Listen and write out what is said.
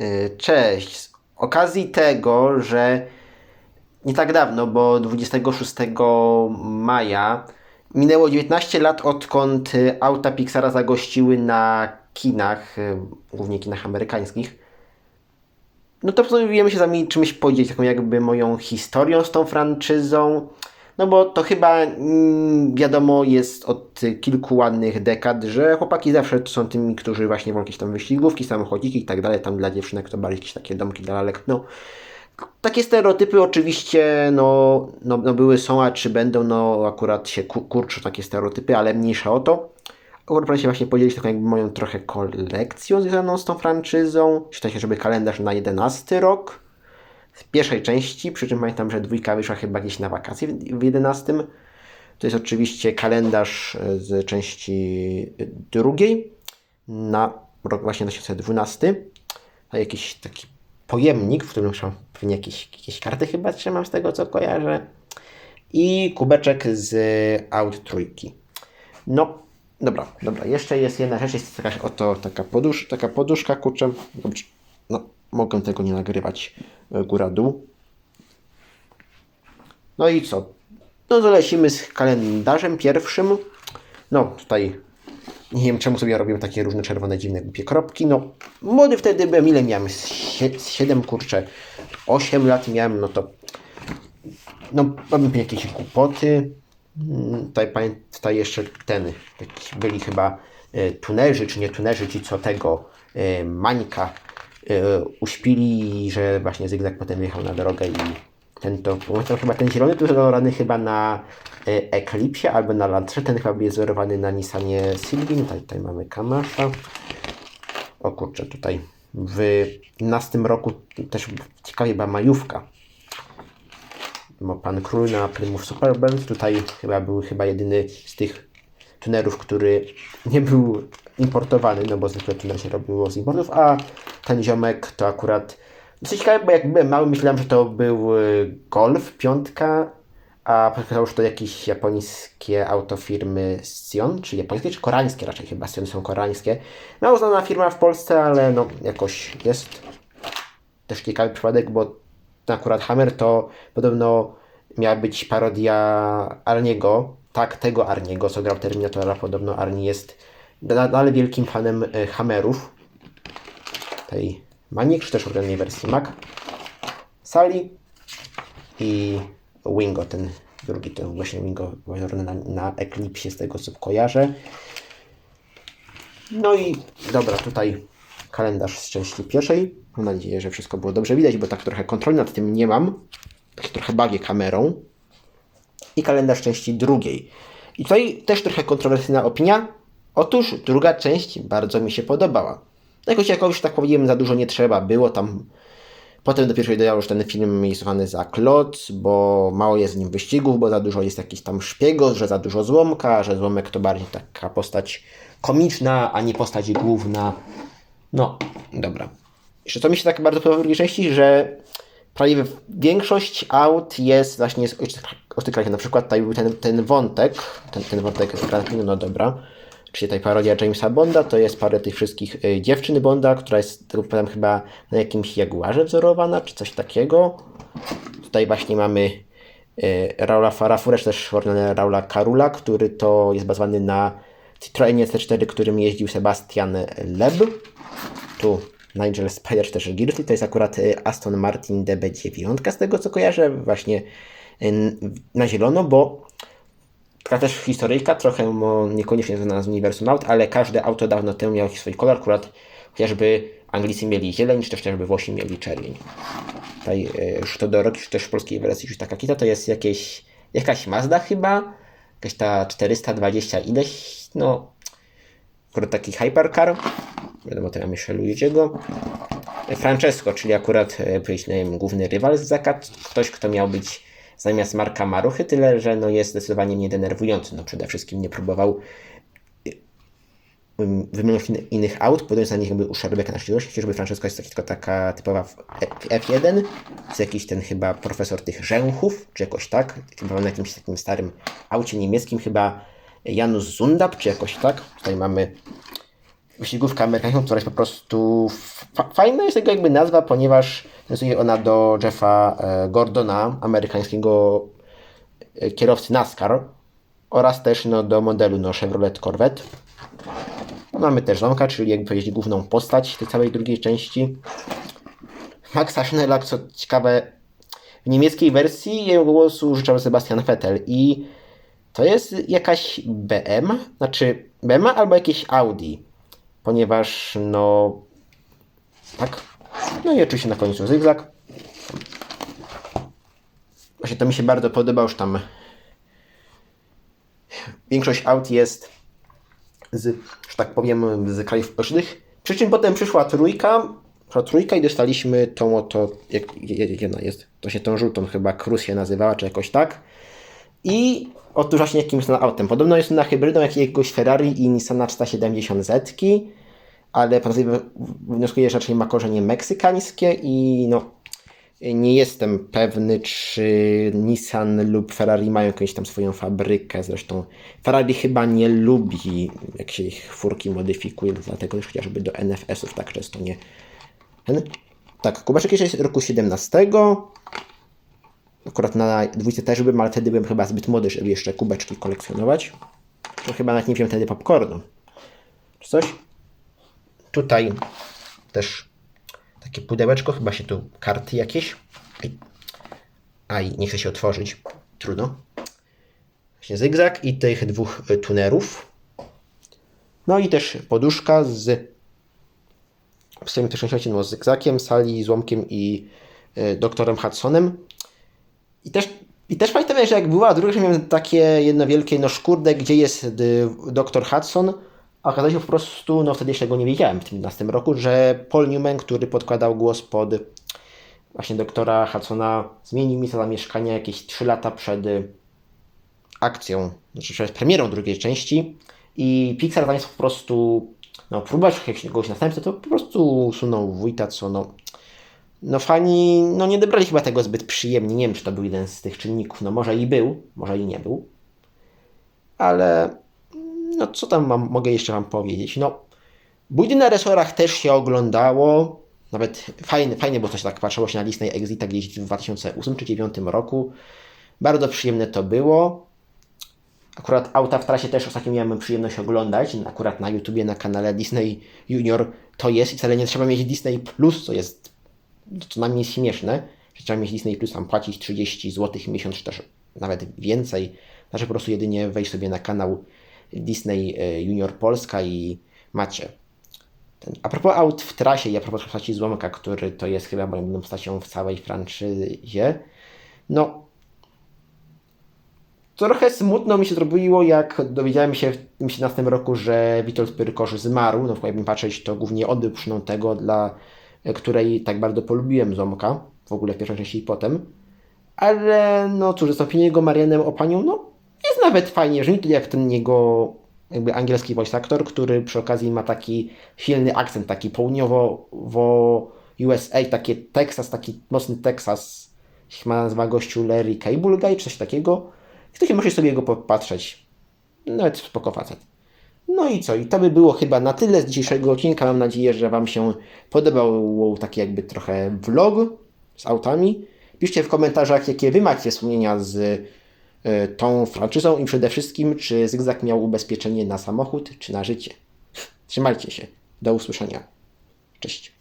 Y, Cześć. Z okazji tego, że nie tak dawno, bo 26 maja minęło 19 lat odkąd y, auta Pixara zagościły na kinach, y, głównie kinach amerykańskich. No to postanowiłem się z wami czymś podzielić, taką jakby moją historią z tą franczyzą. No bo to chyba mm, wiadomo jest od kilku ładnych dekad, że chłopaki zawsze są tymi, którzy właśnie wą jakieś tam wyścigówki, samochodziki i tak dalej, tam dla dziewczynek to bardziej jakieś takie domki dla lalek, no. Takie stereotypy oczywiście, no, no, no były, są, a czy będą, no akurat się ku, kurczą takie stereotypy, ale mniejsza o to. Akurat się właśnie podzielić taką jakby moją trochę kolekcją związaną z tą franczyzą. Czyta się, żeby kalendarz na 11 rok w pierwszej części, przy czym pamiętam, że dwójka wyszła chyba gdzieś na wakacje w, w 11. To jest oczywiście kalendarz e, z części e, drugiej na rok właśnie 2012. A jakiś taki pojemnik, w którym są pewnie jakieś, jakieś karty chyba trzymam z tego co kojarzę. I kubeczek z aut trójki. No, dobra, dobra. Jeszcze jest jedna rzecz, jest jakaś oto taka, podusz, taka poduszka, kurczę. Dobrze. No, mogę tego nie nagrywać e, góra-dół. No i co? No to lecimy z kalendarzem pierwszym. No tutaj nie wiem czemu sobie robię takie różne czerwone, dziwne, głupie kropki. No młody wtedy byłem, ile miałem? Z sie- z 7 kurczę, 8 lat miałem, no to no mam jakieś głupoty. Mm, Tutaj, tutaj jeszcze ten, byli chyba e, tunerzy, czy nie tunerzy, ci co tego e, Mańka uśpili, że właśnie zygzak potem jechał na drogę i ten to, pamiętam chyba ten zielony był wzorowany chyba na e, Eclipse albo na Lantrze, ten chyba był wzorowany na Nissanie Sylwin, tutaj, tutaj mamy Kamasza. O kurczę, tutaj w 11 roku też ciekawie była majówka. Bo pan król na Plymouth Superbird tutaj chyba był chyba jedyny z tych tunerów, który nie był importowany, no bo zwykle tuner się robiło z importów, a ten ziomek to akurat dosyć ciekawe, bo jak byłem mały myślałem, że to był y, Golf piątka, a pokazało, że to jakieś japońskie autofirmy Sion, czy japońskie, czy koreańskie raczej chyba, Sion są koreańskie. Mało znana firma w Polsce, ale no jakoś jest. Też ciekawy przypadek, bo akurat Hammer to podobno miała być parodia Arniego, tak, tego Arniego, co grał Terminatora. Podobno Arni jest dalej wielkim fanem e, Hammerów. Tej Maniek, czy też oryginalnej wersji Mac. Sally i Wingo, ten drugi, ten właśnie Wingo wzorowany na, na Eclipse, z tego co kojarzę. No i dobra, tutaj kalendarz z części pierwszej. Mam nadzieję, że wszystko było dobrze widać, bo tak trochę kontroli nad tym nie mam. Tak trochę bagię kamerą. I kalendarz części drugiej. I tutaj też trochę kontrowersyjna opinia. Otóż druga część bardzo mi się podobała. Jakoś jakoś, tak powiem, za dużo nie trzeba było tam. Potem dopiero się dowiedział, że ten film jest uznany za kloc, bo mało jest w nim wyścigów, bo za dużo jest jakiś tam szpiegos, że za dużo złomka, że złomek to bardziej taka postać komiczna, a nie postać główna. No, dobra. Jeszcze co mi się tak bardzo podoba w drugiej części, że prawie większość aut jest właśnie z krajów. Na przykład tutaj był ten, ten wątek, ten, ten wątek Prix, no dobra. Czyli tutaj parodia Jamesa Bonda, to jest parę tych wszystkich y, dziewczyn Bonda, która jest, chyba na jakimś jaguarze wzorowana, czy coś takiego. Tutaj właśnie mamy y, Raula Farafura, czy też Raula Karula, który to jest bazowany na Citroenie C4, którym jeździł Sebastian Leb. Tu Nigel Spider, czy też Girty, to jest akurat y, Aston Martin DB9, z tego co kojarzę, właśnie y, na zielono, bo taka też historyjka, trochę niekoniecznie związana z uniwersum aut, ale każde auto dawno temu miało swój kolor, akurat chociażby Anglicy mieli zieleń, czy też chociażby Włosi mieli czerwień. Tutaj y, już to do roku, czy też w polskiej wersji już taka kita, to jest jakieś, jakaś Mazda chyba, jakaś ta 420 ileś, no akurat taki hypercar, wiadomo, to ja myślę Luigi'ego. Francesco, czyli akurat e, wiem, główny rywal z Zakat, ktoś, kto miał być zamiast Marka Maruchy, tyle, że no jest zdecydowanie mnie denerwujący. No przede wszystkim nie próbował ym, wymieniać in- innych aut, budując na nich jakby uszczerbek na szybkości, chociażby Francesco jest tylko taka typowa w- F- F1, jest jakiś ten chyba profesor tych rzęchów, czy jakoś tak, chyba na jakimś takim starym aucie niemieckim, chyba Janusz Zundab, czy jakoś tak. Tutaj mamy wyścigówkę amerykańską, która jest po prostu fa- fajna jest tego jakby nazwa, ponieważ nawiązuje ona do Jeffa e, Gordona, amerykańskiego e, kierowcy NASCAR oraz też no, do modelu no, Chevrolet Corvette. Mamy też Zonka, czyli jakby powiedzieć główną postać tej całej drugiej części. Maxa Schnella, co ciekawe, w niemieckiej wersji jego głosu użyczał Sebastian Vettel i to jest jakaś BM, znaczy BM albo jakieś Audi, ponieważ no tak, no i oczywiście na końcu zygzak. Właśnie to mi się bardzo podoba, już tam większość aut jest z, że tak powiem, z krajów pocznych. Przy czym potem przyszła trójka, przyszła trójka i dostaliśmy tą oto, jak, ona jest, to się tą żółtą chyba Cruz się nazywała, czy jakoś tak. I otóż właśnie jakimś na autem. Podobno jest ona hybrydą jakiegoś Ferrari i Nissana 470 Zetki, ale pan sobie wnioskuje, że raczej ma korzenie meksykańskie i no nie jestem pewny, czy Nissan lub Ferrari mają jakąś tam swoją fabrykę. Zresztą Ferrari chyba nie lubi, jak się ich furki modyfikuje, dlatego też chociażby do NFS-ów tak często nie. Tak, kubeczek jeszcze jest z roku 17. Akurat na dwójce też byłem, ale wtedy byłem chyba zbyt młody, żeby jeszcze kubeczki kolekcjonować. To chyba nawet nie wziąłem wtedy popcornu. Czy coś? Tutaj też takie pudełeczko, chyba się tu karty jakieś. Aj, nie chce się otworzyć. Trudno. Właśnie zygzak i tych dwóch y, tunerów. No i też poduszka z pierwszym świecie no, z zygzakiem, Sali, Złomkiem i y, doktorem Hudsonem. I też, I też pamiętam, że jak była druga, że miałem takie jedno wielkie no szkurde, gdzie jest y, doktor Hudson, okazało się po prostu, no wtedy jeszcze go nie wiedziałem w tym 12 roku, że Paul Newman, który podkładał głos pod właśnie doktora Hudsona, zmienił miejsce zamieszkania jakieś 3 lata przed y, akcją, znaczy przed premierą drugiej części i Pixar zamiast po prostu no, próbować jakiegoś następcy, to po prostu usunął wójta, co no no fani no nie dobrali chyba tego zbyt przyjemnie. Nie wiem, czy to był jeden z tych czynników. No może i był, może i nie był. Ale no co tam mam, mogę jeszcze Wam powiedzieć? No Bójdy na resorach też się oglądało. Nawet fajnie, fajnie było coś tak patrzyło się na Disney Exita gdzieś w 2008 czy 2009 roku. Bardzo przyjemne to było. Akurat auta w trasie też ostatnio miałem przyjemność oglądać. Akurat na YouTubie, na kanale Disney Junior to jest i wcale nie trzeba mieć Disney Plus, co jest co najmniej śmieszne, że trzeba mieć Disney Plus, tam płacić 30 zł miesiąc, czy też nawet więcej. Znaczy po prostu jedynie wejść sobie na kanał Disney e, Junior Polska i macie. Ten. A propos aut w trasie i a propos postaci Złomka, który to jest chyba moją ulubioną postacią w całej franczyzie, no Trochę smutno mi się zrobiło, jak dowiedziałem się w tym 17 roku, że Witold Pyrkosz zmarł. No, jakbym patrzeć, to głównie odbył przyczyną tego, dla której tak bardzo polubiłem Zomka, w ogóle w pierwszej części i potem. Ale no cóż, zastąpienie jego Marianem Opanią, no jest nawet fajnie, tyle jak ten jego jakby angielski voice actor, który przy okazji ma taki silny akcent, taki południowo wo USA, taki Texas, taki mocny Texas. Chyba nazywa gościu Larry Cable Guy, czy coś takiego. Taki możesz sobie go popatrzeć. Nawet spoko facet. No i co? I to by było chyba na tyle z dzisiejszego odcinka. Mam nadzieję, że Wam się podobał taki jakby trochę vlog z autami. Piszcie w komentarzach, jakie Wy macie wspomnienia z tą franczyzą i przede wszystkim, czy Zygzak miał ubezpieczenie na samochód, czy na życie. Trzymajcie się. Do usłyszenia. Cześć.